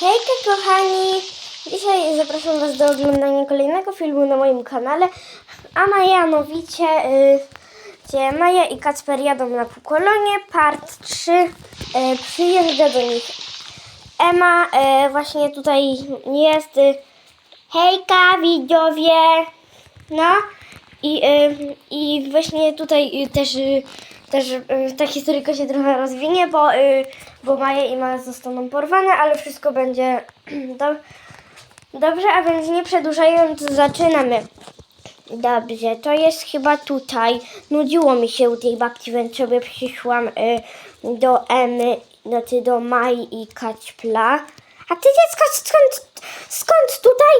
Hejka kochani! Dzisiaj zapraszam Was do oglądania kolejnego filmu na moim kanale, a mianowicie y, gdzie Maja i Kacper jadą na Pukolonie, part 3. Y, przyjeżdża do nich Ema, y, właśnie tutaj jest. Y, hejka widzowie! No i, y, i właśnie tutaj też, też y, ta historyjka się trochę rozwinie, bo, y, bo Maja i Maja zostaną porwane, ale wszystko będzie do, dobrze, a więc nie przedłużając zaczynamy. Dobrze, to jest chyba tutaj. Nudziło mi się u tej babci, więc sobie przyszłam y, do Emy, znaczy do Mai i Kaćpla. A ty dziecko, skąd, skąd tutaj?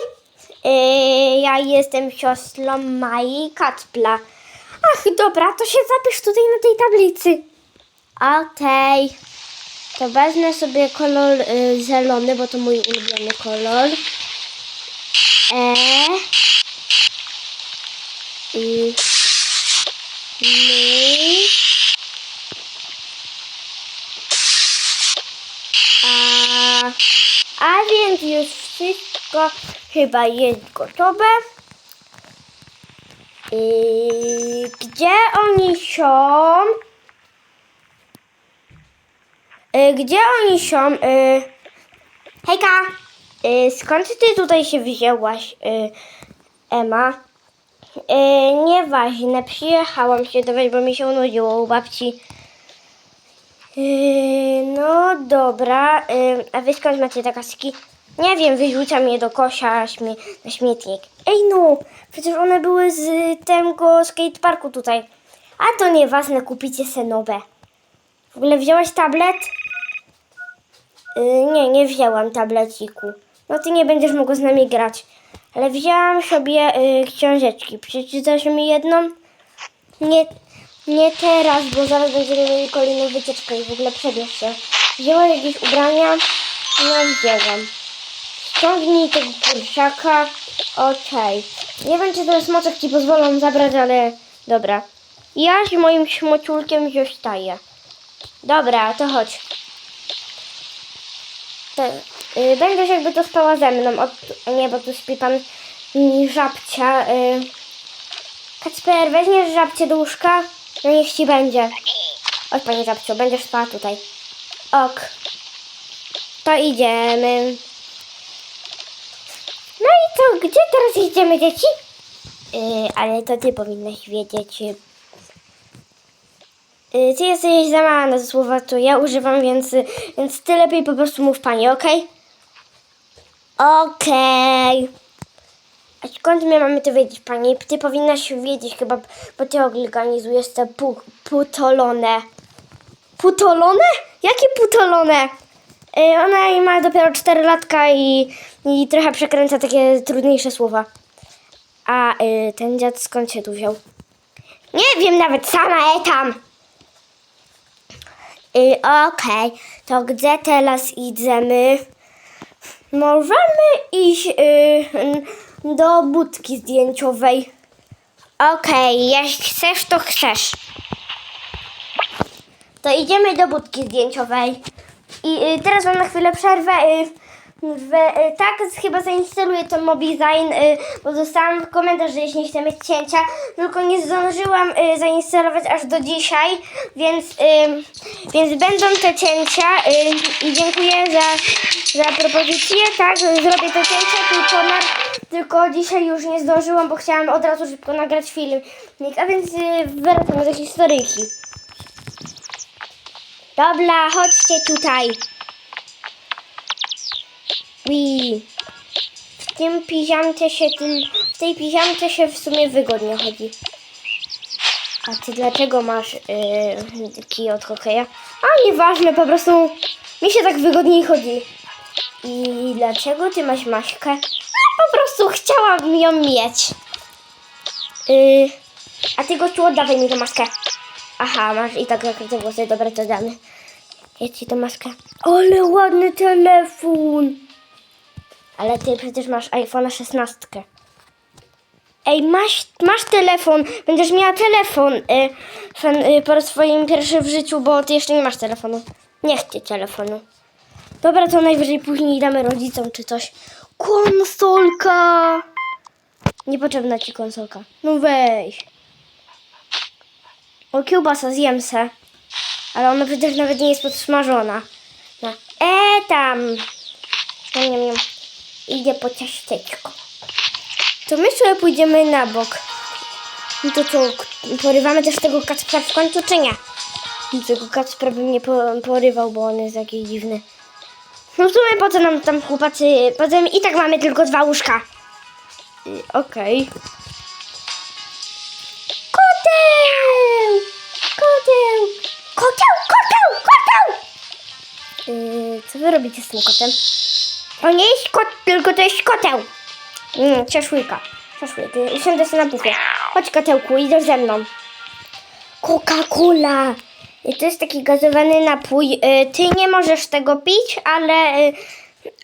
Y, ja jestem siostrą Mai i Kaćpla. Ach, dobra, to się zapisz tutaj na tej tablicy. Okej. To wezmę sobie kolor y, zielony, bo to mój ulubiony kolor. E. I. My. A, a więc już wszystko chyba jest gotowe. Gdzie oni są? Y, Gdzie oni są? Y, Hejka! Y, Skąd ty tutaj się wzięłaś, y, Ema? Y, Nieważne, przyjechałam się dowiedzieć, bo mi się nudziło u babci. No dobra, a wy skąd macie te kaski? Nie wiem, wyrzucam je do kosza śmie na śmietnik. Ej no, przecież one były z tego skateparku tutaj. A to nieważne, kupicie se nowe. W ogóle wziąłeś tablet? Y, nie, nie wzięłam tableciku. No ty nie będziesz mógł z nami grać. Ale wzięłam sobie y, książeczki. Przeczytasz mi jedną? Nie, nie teraz, bo zaraz będziemy mieli kolejną wycieczkę i w ogóle przebierz się. Wzięła jakieś ubrania? No wzięłam. Ściągnij tego kurczaka. Okej. Nie wiem, czy ten smoczek ci pozwolą zabrać, ale dobra. Ja z moim śmociulkiem zostaję. Dobra, to chodź. Te, y, będziesz jakby to spała ze mną. Od, nie, bo tu śpi pan żabcia. Y. Kacper, weźmiesz żabcie do łóżka? No niech ci będzie. Chodź panie żabciu, będziesz spała tutaj. Ok. To idziemy. No i co, gdzie teraz idziemy dzieci? Yy, ale to ty powinnaś wiedzieć. Yy, ty jesteś za mała na słowa, to ja używam, więc, więc ty lepiej po prostu mów pani, okej? Okej. A skąd my mamy to wiedzieć, pani? Ty powinnaś wiedzieć chyba, bo ty organizujesz te pu- putolone. Putolone? Jakie putolone? Y, ona ma dopiero 4 latka i, i trochę przekręca takie trudniejsze słowa. A y, ten dziad skąd się tu wziął? Nie wiem nawet sama e tam. Y, Okej, to gdzie teraz idziemy? Możemy iść y, do budki zdjęciowej. Okej, jeśli chcesz, to chcesz. To idziemy do budki zdjęciowej. I y, teraz mam na chwilę przerwę. Y, w, y, tak, chyba zainstaluję to Mobisign, y, bo dostałam komentarz, że jeśli nie chcę mieć cięcia, tylko nie zdążyłam y, zainstalować aż do dzisiaj, więc, y, więc będą te cięcia y, i dziękuję za, za propozycję, tak, zrobię te cięcia, tylko, na, tylko dzisiaj już nie zdążyłam, bo chciałam od razu szybko nagrać film, a więc y, do historyjki. Dobra, chodźcie tutaj. I w tym piżamce się tym, w tej piżamce się w sumie wygodnie chodzi. A ty dlaczego masz yy, kij od hokeja? A nieważne, po prostu mi się tak wygodniej chodzi. I dlaczego ty masz maskę? A po prostu chciałabym ją mieć. Yy, a ty gościu oddawaj mi tę maskę. Aha, masz i tak zakryte włosy, dobra, to damy. Ja ci tę maskę. Ale ładny telefon. Ale ty przecież masz iPhone 16. Ej, masz, masz telefon. Będziesz miała telefon y, fan, y, po swoim pierwszym w życiu, bo ty jeszcze nie masz telefonu. Nie chcę telefonu. Dobra, to najwyżej później damy rodzicom czy coś. Konsolka! Niepotrzebna ci konsolka. No weź. O, kiełbasa, zjem se. Ale ona przecież nawet nie jest podsmażona. No. E tam. Niam, niam, niam. Idę po ciasteczko. To my sobie pójdziemy na bok. No to co, porywamy też tego Kacpra w końcu, czy nie? I Tego Kacpra bym nie po, porywał, bo on jest jakiś dziwny. No w sumie po co nam tam chłopacy, potem i tak mamy tylko dwa łóżka. Y, Okej. Koteł! Wy robicie z tym kotem? To nie jest kot, tylko to jest koteł. Mm, cieszłyka. Cieszłyk. Usiądę sobie na pufie. Chodź kotełku, idziesz ze mną. Coca-Cola. To jest taki gazowany napój. Y, Ty nie możesz tego pić, ale, y,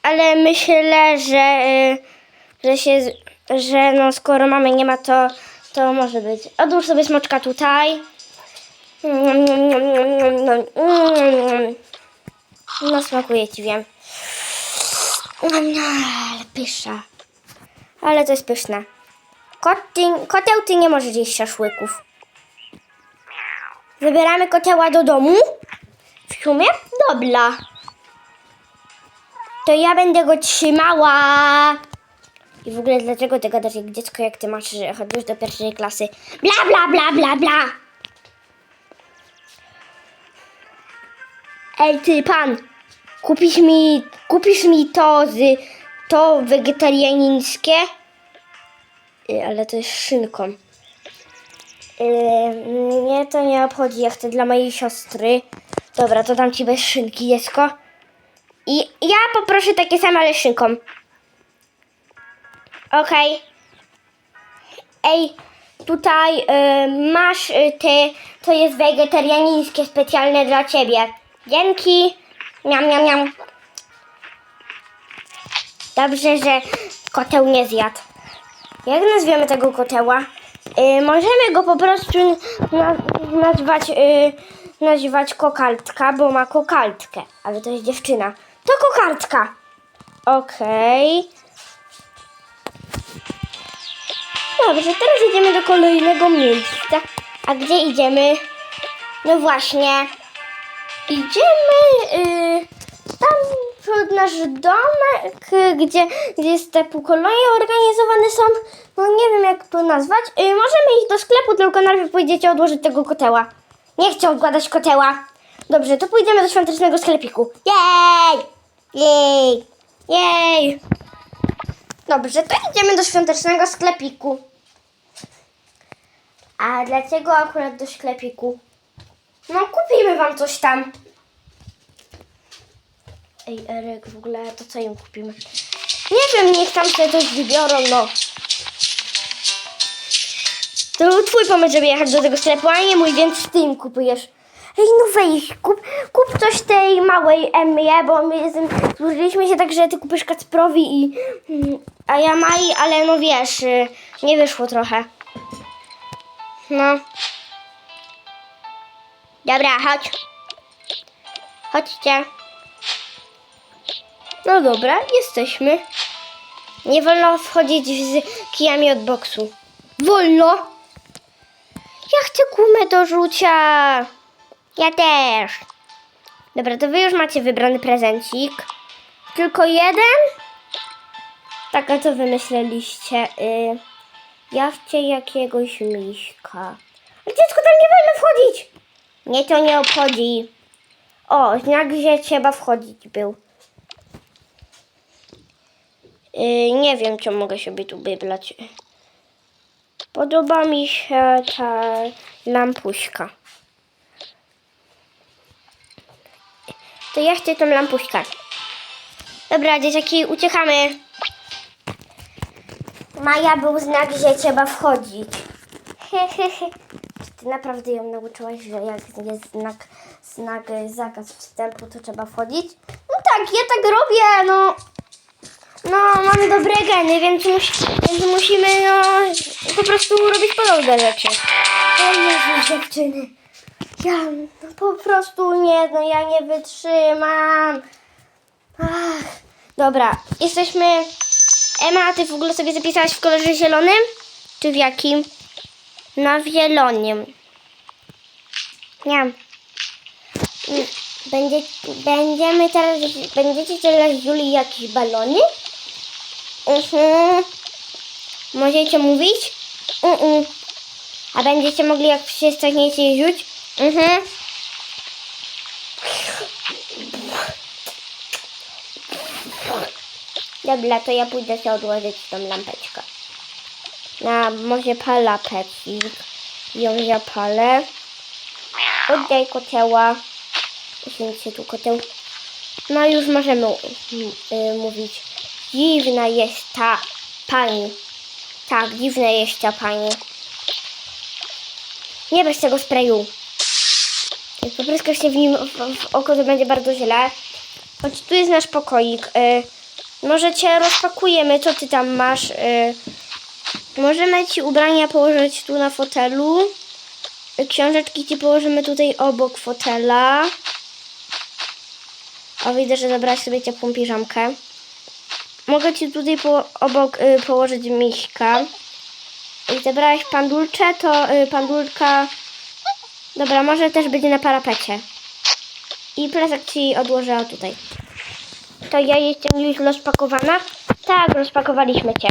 ale myślę, że, y, że się, że no skoro mamy nie ma, to, to może być. Odłóż sobie smoczka tutaj. No smakuje ci, wiem. Ale pysza. Ale to jest pyszne. Kot, ty, koteł, ty nie możesz jeść szaszłyków. Zabieramy koteła do domu? W sumie? Dobra. To ja będę go trzymała. I w ogóle dlaczego ty gadasz jak dziecko, jak ty masz, że chodzisz do pierwszej klasy? Bla, bla, bla, bla, bla. Ej, ty pan, kupisz mi, kupisz mi to to wegetariańskie? Y, Ale to jest szynką. Yy, mnie to nie obchodzi, ja chcę dla mojej siostry. Dobra, to dam ci bez szynki, Jesko. I ja poproszę takie same, ale szynką. Okej. Ej, tutaj y, masz y, ty, to jest wegetariańskie specjalne dla ciebie. Dzięki. Miam, miam, miam. Dobrze, że koteł nie zjadł. Jak nazwiemy tego koteła? Y, możemy go po prostu na, nazwać, y, nazywać kokaltka, bo ma kokaltkę, ale to jest dziewczyna. To kokartka. Okej. Dobrze, teraz idziemy do kolejnego miejsca. A gdzie idziemy? No właśnie. Idziemy y, tam przed nasz domek, gdzie, gdzie jest te półkolonie organizowane są. No nie wiem jak to nazwać. Y, możemy iść do sklepu, tylko najpierw pójdziecie odłożyć tego koteła. Nie chcę odkładać koteła. Dobrze, to pójdziemy do świątecznego sklepiku. Jej! Jej! Jej! Dobrze, to idziemy do świątecznego sklepiku. A dlaczego akurat do sklepiku? No kupimy wam coś tam. Ej, Eryk, w ogóle to co im kupimy? Nie wiem, niech tam sobie coś wybiorą, no. To był twój pomysł, żeby jechać do tego sklepu, a nie mój, więc ty im kupujesz. Ej, no kup, kup coś tej małej Emmie, bo my z złożyliśmy się tak, że ty kupisz Kacprowi i... mm, A ja Mai, ale no wiesz, y, nie wyszło trochę. No. Dobra, chodź. Chodźcie. No dobra, jesteśmy. Nie wolno wchodzić z kijami od boksu. Wolno? Ja chcę gumę do rzucia. Ja też. Dobra, to wy już macie wybrany prezencik. Tylko jeden? Tak, a co wymyśleliście? Y, ja chcę jakiegoś miśka. Ale dziecko, tam nie wolno wchodzić. Mnie to nie obchodzi. O, znak, że trzeba wchodzić był. Yy, nie wiem, czy mogę sobie tu wybrać. Podoba mi się ta lampuśka. To ja chcę tą lampuśkę. Dobra, dzieciaki, uciekamy. Maja był znak, że trzeba wchodzić. Hehehe. Czy naprawdę ją nauczyłaś, że jak jest znak, znak y, zakaz wstępu, to trzeba wchodzić? No tak, ja tak robię, no. No, mamy dobre geny, więc, więc musimy no, po prostu robić podobne rzeczy. O Jezu, dziewczyny. Ja no, po prostu nie, no ja nie wytrzymam. Ach, dobra, jesteśmy... Ema, ty w ogóle sobie zapisałaś w kolorze zielonym? Czy w jakim? Na zielonym. Mm, Będzie, będziemy teraz... Będziecie teraz Julii jakieś balony? Mhm. Możecie mówić? Mhm. A będziecie mogli jak przestaniecie rzuć? Mhm. Dobra, to ja pójdę sobie odłożyć tą lampeczkę. Na może palapecik. Ją zapalę. Oddaj kocioła. Usiądźcie tu koteł. No już możemy y, mówić. Dziwna jest ta pani. Tak, dziwna jest ta pani. Nie weź tego sprayu. Jak popryskasz się w nim w, w oko, to będzie bardzo źle. Choć tu jest nasz pokoik. Y, może cię rozpakujemy. Co ty tam masz? Y, możemy ci ubrania położyć tu na fotelu. Książeczki ci położymy tutaj obok fotela. O, widzę, że zabrałaś sobie ciepłą piżamkę. Mogę ci tutaj po, obok y, położyć miśka. I zebrałaś pandulcze, to y, pandulka... Dobra, może też będzie na parapecie. I plecak ci odłożę tutaj. To ja jestem już rozpakowana? Tak, rozpakowaliśmy cię.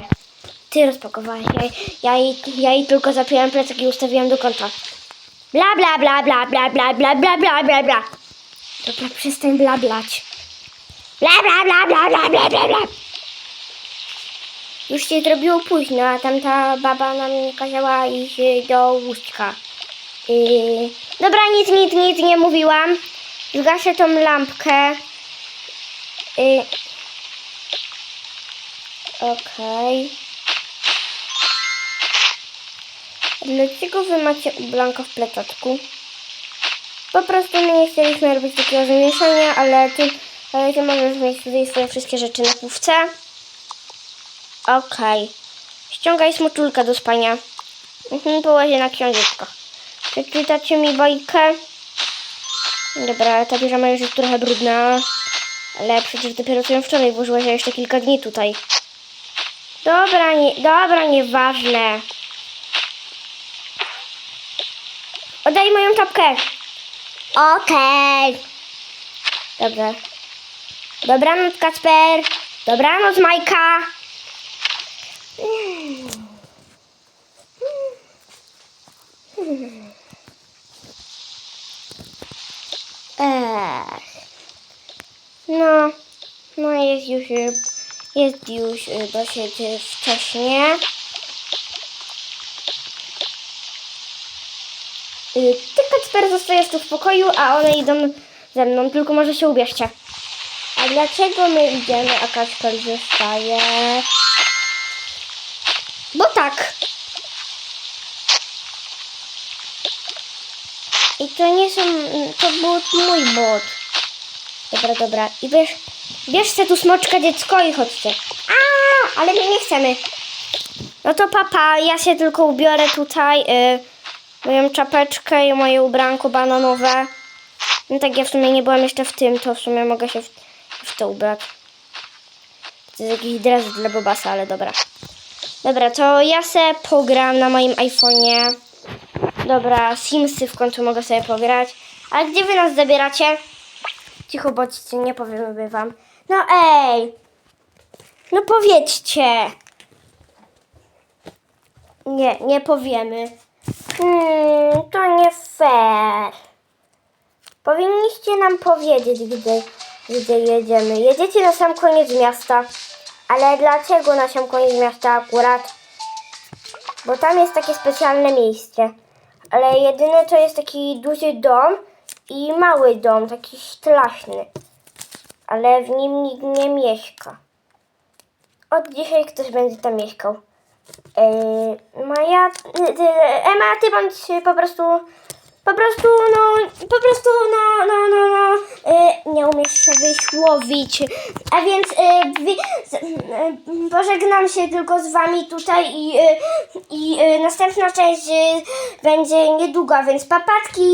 Ty rozpakowałeś. Ja, ja, jej, ja jej tylko zapiąłem plecak i ustawiłem do kąta. Bla bla bla bla bla bla bla bla bla bla bla. Dobra, przestań bla blać. Bla bla bla bla bla bla bla bla. Już się zrobiło późno, a tamta baba nam kazała iść y, do łóżka. Yy, dobra, nic, nic, nic nie mówiłam. Zgaszę tą lampkę. Yy, Okej. Dlaczego wy macie ublanka w plecaczku? Po prostu my nie chcieliśmy robić takiego zamieszania, ale ty, ale ty możesz mieć tutaj swoje wszystkie rzeczy na półce. Okej. Ściągaj smoczulkę do spania. Mhm, położę na książeczkach. Przeczytacie mi bajkę? Dobra, ta piżama już jest trochę brudna. Ale przecież dopiero co ją wczoraj włożyłaś, a jeszcze kilka dni tutaj. Dobra, nie, dobra, nieważne. Oddaj moją czapkę. Okej. Dobra. Dobranoc, Kacper. Dobranoc, Majka. Ech. No, no jest już, jest już y, dosyć y, wcześnie. Ty, Kacper, zostajesz tu w pokoju, a one idą ze mną, tylko może się ubierzcie. A dlaczego my idziemy, a Kacper zostaje? Bo tak. I to nie są, to był mój bot. Dobra, dobra. I bierz, bierzcie tu smoczka dziecko i chodźcie. A, ale my nie chcemy. No to papa, ja się tylko ubiorę tutaj y, moją czapeczkę i moje ubranko bananowe. No tak, ja w sumie nie byłam jeszcze w tym, to w sumie mogę się w, w to ubrać. To jest jakiś dres dla Bobasa, ale dobra. Dobra, to ja se pogram na moim iPhone'ie. Dobra, Simsy w końcu mogę sobie pograć. Ale gdzie wy nas zabieracie? Cicho bądźcie, nie powiemy wam. No ej! No powiedzcie! Nie, nie powiemy. Hmm, to nie fair. Powinniście nam powiedzieć, gdzie, gdzie jedziemy. Jedziecie na sam koniec miasta. Ale dlaczego na sam koniec miasta akurat? Bo tam jest takie specjalne miejsce. Ale jedyne to jest taki duży dom i mały dom, taki sztlaśny. Ale w nim nikt nie mieszka. Od dzisiaj ktoś będzie tam mieszkał. Yy, Maja, ty, ty, Ema, ty bądź po prostu, po prostu, no, po prostu, no, no, no, no, nie umiesz się wysłowić. A więc pożegnam się tylko z wami tutaj i, i następna część będzie niedługo, więc papatki!